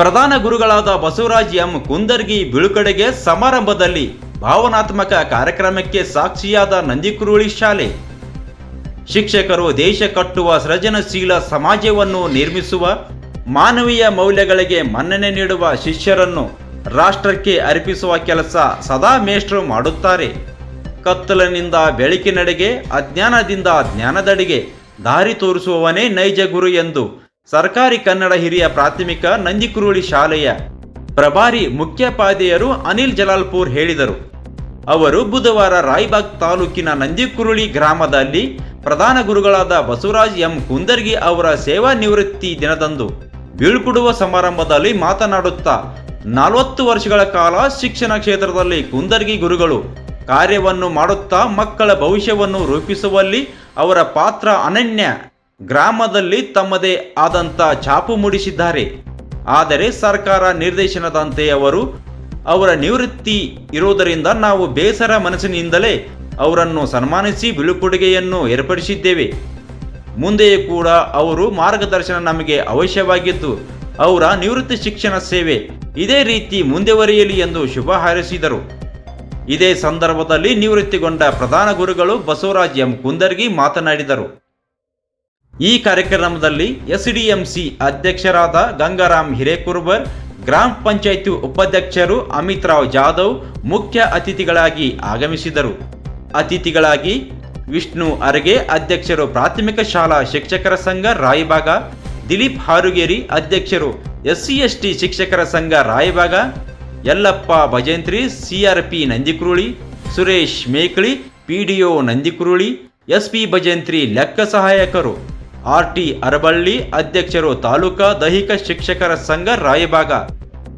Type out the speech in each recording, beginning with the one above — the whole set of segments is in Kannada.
ಪ್ರಧಾನ ಗುರುಗಳಾದ ಬಸವರಾಜ್ ಎಂ ಕುಂದರ್ಗಿ ಬಿಳುಕಡೆಗೆ ಸಮಾರಂಭದಲ್ಲಿ ಭಾವನಾತ್ಮಕ ಕಾರ್ಯಕ್ರಮಕ್ಕೆ ಸಾಕ್ಷಿಯಾದ ನಂದಿಕುರುಳಿ ಶಾಲೆ. ಶಿಕ್ಷಕರು ದೇಶ ಕಟ್ಟುವ ಸೃಜನಶೀಲ ಸಮಾಜವನ್ನು ನಿರ್ಮಿಸುವ, ಮಾನವೀಯ ಮೌಲ್ಯಗಳಿಗೆ ಮನ್ನಣೆ ನೀಡುವ ಶಿಷ್ಯರನ್ನು ರಾಷ್ಟ್ರಕ್ಕೆ ಅರ್ಪಿಸುವ ಕೆಲಸ ಸದಾ ಮೇಷ್ಟ್ರು ಮಾಡುತ್ತಾರೆ. ಕತ್ತಲಿನಿಂದ ಬೆಳಕಿನಡೆಗೆ, ಅಜ್ಞಾನದಿಂದ ಜ್ಞಾನದಡೆಗೆ ದಾರಿ ತೋರಿಸುವವನೇ ನೈಜ ಗುರು ಎಂದು ಸರ್ಕಾರಿ ಕನ್ನಡ ಹಿರಿಯ ಪ್ರಾಥಮಿಕ ನಂದಿಕುರುಳಿ ಶಾಲೆಯ ಪ್ರಭಾರಿ ಮುಖ್ಯೋಪಾಧ್ಯಾಯರು ಅನಿಲ್ ಜಲಾಲ್ಪುರ್ ಹೇಳಿದರು. ಅವರು ಬುಧವಾರ ರಾಯ್ಬಾಗ್ ತಾಲೂಕಿನ ನಂದಿಕುರುಳಿ ಗ್ರಾಮದಲ್ಲಿ ಪ್ರಧಾನ ಗುರುಗಳಾದ ಬಸವರಾಜ್ ಎಂ ಕುಂದರ್ಗಿ ಅವರ ಸೇವಾ ನಿವೃತ್ತಿ ದಿನದಂದು ಬೀಳ್ಕೊಡುವ ಸಮಾರಂಭದಲ್ಲಿ ಮಾತನಾಡುತ್ತಾ ನಲವತ್ತು ವರ್ಷಗಳ ಕಾಲ ಶಿಕ್ಷಣ ಕ್ಷೇತ್ರದಲ್ಲಿ ಕುಂದರ್ಗಿ ಗುರುಗಳು ಕಾರ್ಯವನ್ನು ಮಾಡುತ್ತಾ ಮಕ್ಕಳ ಭವಿಷ್ಯವನ್ನು ರೂಪಿಸುವಲ್ಲಿ ಅವರ ಪಾತ್ರ ಅನನ್ಯ. ಗ್ರಾಮದಲ್ಲಿ ತಮ್ಮದೇ ಆದಂಥ ಛಾಪು ಮೂಡಿಸಿದ್ದಾರೆ. ಆದರೆ ಸರ್ಕಾರ ನಿರ್ದೇಶನದಂತೆ ಅವರು ಅವರ ನಿವೃತ್ತಿ ಇರುವುದರಿಂದ ನಾವು ಬೇಸರ ಮನಸ್ಸಿನಿಂದಲೇ ಅವರನ್ನು ಸನ್ಮಾನಿಸಿ ಬೀಳುಕೊಡುಗೆಯನ್ನು ಏರ್ಪಡಿಸಿದ್ದೇವೆ. ಮುಂದೆಯೂ ಕೂಡ ಅವರು ಮಾರ್ಗದರ್ಶನ ನಮಗೆ ಅವಶ್ಯವಾಗಿದ್ದು, ಅವರ ನಿವೃತ್ತಿ ಶಿಕ್ಷಣ ಸೇವೆ ಇದೇ ರೀತಿ ಮುಂದುವರಿಯಲಿ ಎಂದು ಶುಭ ಹಾರೈಸಿದರು. ಇದೇ ಸಂದರ್ಭದಲ್ಲಿ ನಿವೃತ್ತಿಗೊಂಡ ಪ್ರಧಾನ ಗುರುಗಳು ಬಸವರಾಜ್ ಎಂ. ಕುಂದರ್ಗಿ ಮಾತನಾಡಿದರು. ಈ ಕಾರ್ಯಕ್ರಮದಲ್ಲಿ ಎಸ್ಡಿಎಂಸಿ ಅಧ್ಯಕ್ಷರಾದ ಗಂಗಾರಾಮ್ ಹಿರೇಕುರ್ಬರ್, ಗ್ರಾಮ ಪಂಚಾಯಿತಿ ಉಪಾಧ್ಯಕ್ಷರು ಅಮಿತ್ ರಾವ್ ಜಾಧವ್ ಮುಖ್ಯ ಅತಿಥಿಗಳಾಗಿ ಆಗಮಿಸಿದರು. ಅತಿಥಿಗಳಾಗಿ ವಿಷ್ಣು ಅರಗೆ ಅಧ್ಯಕ್ಷರು ಪ್ರಾಥಮಿಕ ಶಾಲಾ ಶಿಕ್ಷಕರ ಸಂಘ ರಾಯಭಾಗ, ದಿಲೀಪ್ ಹಾರುಗೇರಿ ಅಧ್ಯಕ್ಷರು ಎಸ್ಸಿ ಎಸ್ಟಿ ಶಿಕ್ಷಕರ ಸಂಘ Raibag, Yallappa Bhajantri, CRP Nandikuruli, Suresh Mekali, PDO Nandikuruli, S P Bhajantri ಲೆಕ್ಕ ಸಹಾಯಕರು ಆರ್ಟಿ ಅರಬಳ್ಳಿ ಅಧ್ಯಕ್ಷರು ತಾಲೂಕಾ ದೈಹಿಕ ಶಿಕ್ಷಕರ ಸಂಘ ರಾಯಭಾಗ.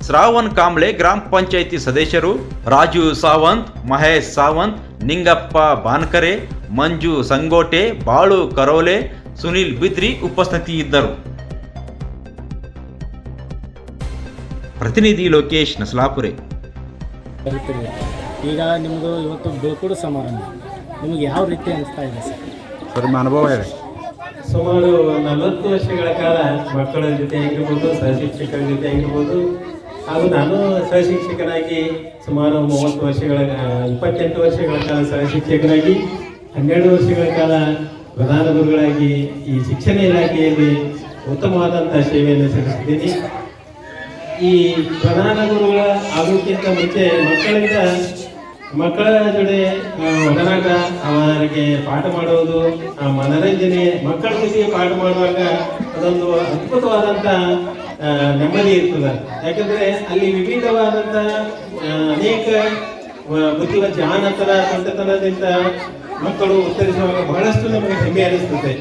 ಶ್ರಾವಣ್ ಕಾಂಬ್ಳೆ ಗ್ರಾಮ ಪಂಚಾಯಿತಿ ಸದಸ್ಯರು ರಾಜು ಸಾವಂತ್ ಮಹೇಶ್ ಸಾವಂತ್ ನಿಂಗಪ್ಪ ಬಾನ್ಕರೆ ಮಂಜು ಸಂಗೋಟೆ ಬಾಳು ಕರೋಲೆ ಸುನಿಲ್ ಬಿದ್ರಿ ಉಪಸ್ಥಿತಿಯಿದ್ದರು. ಪ್ರತಿನಿಧಿ ಲೋಕೇಶ್ ನಸಲಾಪುರೆ. ಈಗ ನಿಮ್ಮದು ಇವತ್ತು ಬೀಳ್ಕೊಡು ಸಮಾರಂಭ. ನಿಮಗೆ ಯಾವ ರೀತಿ ಅನಿಸ್ತಾ ಇದೆ ಸರ್? ಸರ್ ನಿಮ್ಮ ಅನುಭವ ಇದೆ ಸುಮಾರು ನಲವತ್ತು ವರ್ಷಗಳ ಕಾಲ ಮಕ್ಕಳ ಜೊತೆ ಆಗಿರ್ಬೋದು, ಸಹಶಿಕ್ಷಕರ ಜೊತೆ ಆಗಿರ್ಬೋದು. ಹಾಗೂ ನಾನು ಸಹಶಿಕ್ಷಕನಾಗಿ ಸುಮಾರು ಮೂವತ್ತು ವರ್ಷಗಳ, ಇಪ್ಪತ್ತೆಂಟು ವರ್ಷಗಳ ಕಾಲ ಸಹಶಿಕ್ಷಕನಾಗಿ, ಹನ್ನೆರಡು ವರ್ಷಗಳ ಕಾಲ ಪ್ರಧಾನ ಗುರುಗಳಾಗಿ ಈ ಶಿಕ್ಷಣ ಇಲಾಖೆಯಲ್ಲಿ ಉತ್ತಮವಾದಂಥ ಸೇವೆಯನ್ನು ಸಲ್ಲಿಸಿದ್ದೀನಿ. ಈ ಪ್ರಧಾನ ಗುರುಗಳ ಆಗೋಕ್ಕಿಂತ ಮುಂಚೆ ಮಕ್ಕಳಿಂದ ಮಕ್ಕಳ ಜೊತೆ ಒಡನಾಟ ಅವರಿಗೆ ಪಾಠ ಮಾಡುವುದು ಆ, ಮನರಂಜನೆ ಮಕ್ಕಳ ಜೊತೆಗೆ ಪಾಠ ಮಾಡುವಾಗ ಅದೊಂದು ಅದ್ಭುತವಾದಂಥ ನೆಮ್ಮದಿ ಇರ್ತದೆ. ಯಾಕಂದ್ರೆ ಅಲ್ಲಿ ವಿವಿಧವಾದಂಥ ಅನೇಕ ವ- ಬುದ್ಧಿವ ಜಾನತನ ತಂತ್ರತನದಿಂದ ಮಕ್ಕಳು ಉತ್ತರಿಸುವಾಗ ಬಹಳಷ್ಟು ನಮಗೆ ಹೆಮ್ಮೆ ಅನಿಸ್ತದೆ.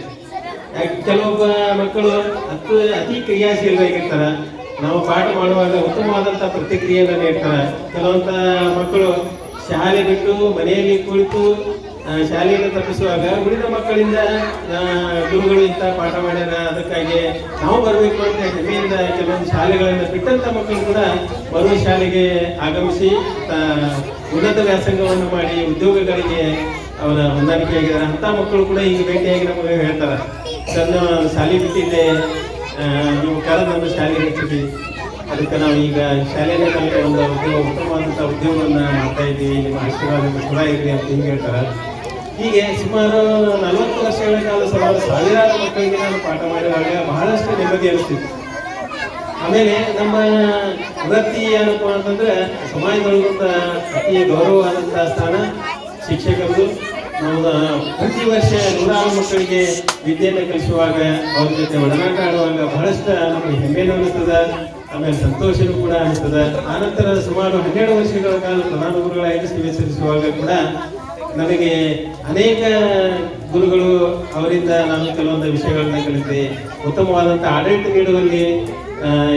ಕೆಲವೊಬ್ಬ ಮಕ್ಕಳು ಅತಿ ಅತಿ ಕ್ರಿಯಾಶೀಲರಾಗಿರ್ತಾರ ನಾವು ಪಾಠ ಮಾಡುವಾಗ ಉತ್ತಮವಾದಂಥ ಪ್ರತಿಕ್ರಿಯೆಯನ್ನು ನೀಡ್ತಾರೆ. ಕೆಲವಂತ ಮಕ್ಕಳು ಶಾಲೆ ಬಿಟ್ಟು ಮನೆಯಲ್ಲಿ ಕುಳಿತು ಶಾಲೆಯನ್ನು ತಪ್ಪಿಸುವಾಗ ಉಳಿದ ಮಕ್ಕಳಿಂದ ಗುರುಗಳು ಇಂಥ ಪಾಠ ಮಾಡ್ಯಾರ, ಅದಕ್ಕಾಗಿ ನಾವು ಬರಬೇಕು ಅಂತ ಹೆಮ್ಮೆಯಿಂದ ಕೆಲವೊಂದು ಶಾಲೆಗಳನ್ನು ಬಿಟ್ಟಂತ ಮಕ್ಕಳು ಕೂಡ ಬರುವ ಶಾಲೆಗೆ ಆಗಮಿಸಿ ಉನ್ನತ ವ್ಯಾಸಂಗವನ್ನು ಮಾಡಿ ಉದ್ಯೋಗಗಳಿಗೆ ಅವರ ಹೊಂದಾಣಿಕೆ ಆಗಿದ್ದಾರೆ ಅಂತ ಮಕ್ಕಳು ಕೂಡ ಈಗ ಭೇಟಿಯಾಗಿ ನಮಗೆ ಹೇಳ್ತಾರೆ. ಸರ್ ಶಾಲೆ ಬಿಟ್ಟಿದ್ದೆ ನೀವು ಕರೆದು ಶಾಲೆಗೆ ಅದಕ್ಕೆ ನಾವು ಈಗ ಶಾಲೆಯಲ್ಲಿ ಒಂದು ಉದ್ಯೋಗ ಉತ್ತಮವಾದಂಥ ಉದ್ಯೋಗವನ್ನು ಮಾಡ್ತಾ ಇದ್ದೀವಿ. ನಿಮ್ಮ ಆಶೀರ್ವಾದ ಕೂಡ ಇರಲಿ ಅಂತ ಹಿಂಗೆ ಹೇಳ್ತಾರೆ. ಹೀಗೆ ಸುಮಾರು ನಲವತ್ತು ವರ್ಷಗಳ ಕಾಲ ಸುಮಾರು ಸಾವಿರಾರು ಮಕ್ಕಳಿಗೆ ನಾನು ಪಾಠ ಮಾಡಿದಾಗ ಬಹಳಷ್ಟು ನೆಮ್ಮದಿ ಅನಿಸ್ತಿತ್ತು. ಆಮೇಲೆ ನಮ್ಮ ವೃತ್ತಿ ಏನಪ್ಪ ಅಂತಂದ್ರೆ ಸಮಾಜದೊಳಗಂತ ಅತಿ ಗೌರವವಾದಂಥ ಸ್ಥಾನ ಶಿಕ್ಷಕರು ನಾವು ಪ್ರತಿ ವರ್ಷ ನೂರಾರು ಮಕ್ಕಳಿಗೆ ವಿದ್ಯೆಯನ್ನು ಕಲಿಸುವಾಗ ಅವ್ರ ಜೊತೆ ಒಡನಾಟ ಆಡುವಾಗ ಬಹಳಷ್ಟು ನಮಗೆ ಹೆಮ್ಮೆನೂ ಅನಿಸ್ತದ. ಆಮೇಲೆ ಸಂತೋಷನೂ ಕೂಡ ಅನಿಸ್ತದ ಆನಂತರ ಸುಮಾರು ಹನ್ನೆರಡು ವರ್ಷಗಳ ಕಾಲ ಪ್ರಧಾನ ಗುರುಗಳಾಗಿ ಸೇವೆ ಸಲ್ಲಿಸುವಾಗ ಕೂಡ ನನಗೆ ಅನೇಕ ಗುರುಗಳು ಅವರಿಂದ ನಾನು ಕೆಲವೊಂದು ವಿಷಯಗಳನ್ನ ಕಲಿತೆ. ಉತ್ತಮವಾದಂಥ ಆಡಳಿತ ನೀಡುವಲ್ಲಿ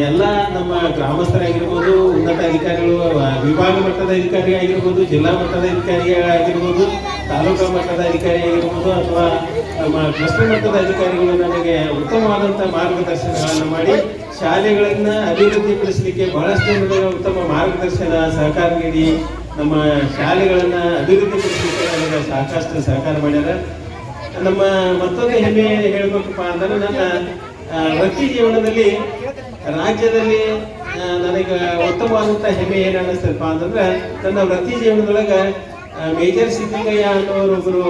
ಎಲ್ಲ ನಮ್ಮ ಗ್ರಾಮಸ್ಥರಾಗಿರ್ಬೋದು, ಉನ್ನತ ಅಧಿಕಾರಿಗಳು ವಿಭಾಗ ಮಟ್ಟದ ಅಧಿಕಾರಿ ಆಗಿರ್ಬೋದು, ಜಿಲ್ಲಾ ಮಟ್ಟದ ಅಧಿಕಾರಿಗಳಾಗಿರ್ಬೋದು ತಾಲೂಕಾ ಮಟ್ಟದ ಅಧಿಕಾರಿ ಆಗಿರ್ಬೋದು, ಅಥವಾ ನಮ್ಮ ಕ್ಲಸ್ಟರ್ ಮಟ್ಟದ ಅಧಿಕಾರಿಗಳು ನಮಗೆ ಉತ್ತಮವಾದಂಥ ಮಾರ್ಗದರ್ಶನಗಳನ್ನು ಮಾಡಿ, ಶಾಲೆಗಳನ್ನು ಅಭಿವೃದ್ಧಿಪಡಿಸಲಿಕ್ಕೆ ಬಹಳಷ್ಟು ಜನರಿಗೆ ಉತ್ತಮ ಮಾರ್ಗದರ್ಶನ ಸಹಕಾರ ನೀಡಿ, ನಮ್ಮ ಶಾಲೆಗಳನ್ನು ಅಭಿವೃದ್ಧಿಪಡಿಸಲಿಕ್ಕೆ ನನಗೆ ಸಾಕಷ್ಟು ಸಹಕಾರ ಮಾಡ್ಯಾರ. ನಮ್ಮ ಮತ್ತೊಂದು ಹೆಮ್ಮೆ ಹೇಳಬೇಕಪ್ಪ ಅಂದ್ರೆ ನನ್ನ ವೃತ್ತಿ ಜೀವನದಲ್ಲಿ ರಾಜ್ಯದಲ್ಲಿ ನನಗೆ ಉತ್ತಮವಾದಂಥ ಹೆಮ್ಮೆ ಏನು ಅನ್ನಿಸ್ತಪ್ಪ ಅಂತಂದ್ರೆ, ನನ್ನ ವೃತ್ತಿ ಜೀವನದೊಳಗೆ ಮೇಜರ್ ಸಿದ್ದಲಿಂಗಯ್ಯ ಅನ್ನೋರೊಬ್ಬರು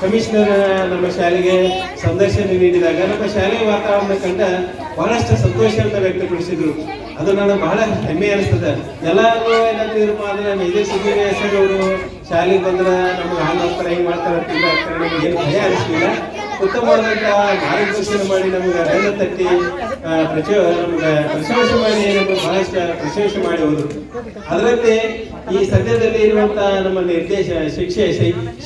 ಕಮಿಷನರ್ ನಮ್ಮ ಶಾಲೆಗೆ ಸಂದರ್ಶನ ನೀಡಿದಾಗ ನಮ್ಮ ಶಾಲೆಯ ವಾತಾವರಣ ಕಂಡ ಬಹಳಷ್ಟು ಸಂತೋಷವನ್ನು ವ್ಯಕ್ತಪಡಿಸಿದ್ರು. ಅದು ನನಗೆ ಬಹಳ ಹೆಮ್ಮೆ ಅನಿಸ್ತದೆ. ಎಲ್ಲರೂ ಏನಂತಿದ್ರಪ್ಪ ಅಂದ್ರೆ, ಮೇಜರ್ ಸಿದ್ದಲಿಂಗಯ್ಯ ಸರ್ ಅವರು ಶಾಲೆಗೆ ಬಂದ್ರೆ ನಮ್ಗೆ ಹಾಲು ಹಾಕ್ತಾರೆ ಹಿಂಗೆ ಮಾಡ್ತಾರೆ ಅಂತ ಏನು ಭಯ ಅನಿಸ್ಲಿಲ್ಲ. ಉತ್ತಮವಾದಂಥ ಮಾರ್ಗದರ್ಶನ ಮಾಡಿ ನಮ್ಗೆ ಬೆನ್ನ ತಟ್ಟಿ ಪ್ರಚ, ನಮ್ಗೆ ಪ್ರಶಂಸೆ ಮಾಡಿ, ನಮ್ಗೆ ಬಹಳಷ್ಟು ಪ್ರಶಂಸೆ ಮಾಡಿ ಹೋದ್ರು ಅದರಂತೆ ಈ ಸದ್ಯದಲ್ಲಿ ಇರುವಂತಹ ನಮ್ಮ ನಿರ್ದೇಶ, ಶಿಕ್ಷೆ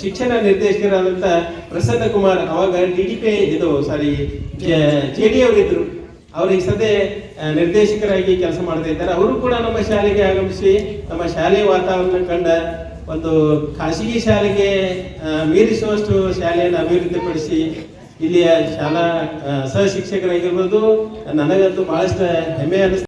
ಶಿಕ್ಷಣ ನಿರ್ದೇಶಕರಾದಂತ ಪ್ರಸನ್ನ ಕುಮಾರ್, ಅವಾಗ ಡಿ ಡಿ ಪಿ ಇದು ಸಾರಿ ಜೆ ಡಿ ಅವರಿದ್ರು. ಸದ್ಯ ಆ, ನಿರ್ದೇಶಕರಾಗಿ ಕೆಲಸ ಮಾಡ್ತಾ ಇದ್ದಾರೆ. ಅವರು ಕೂಡ ನಮ್ಮ ಶಾಲೆಗೆ ಆಗಮಿಸಿ ನಮ್ಮ ಶಾಲೆಯ ವಾತಾವರಣ ಕಂಡ ಒಂದು ಖಾಸಗಿ ಶಾಲೆಗೆ ಮೀರಿಸುವಷ್ಟು ಶಾಲೆಯನ್ನು ಅಭಿವೃದ್ಧಿಪಡಿಸಿ ಇಲ್ಲಿಯ ಶಾಲಾ ಸಹ ಶಿಕ್ಷಕರಾಗಿರ್ಬೋದು. ನನಗಂತೂ ಬಹಳಷ್ಟು ಹೆಮ್ಮೆ ಅನಿಸ್ತು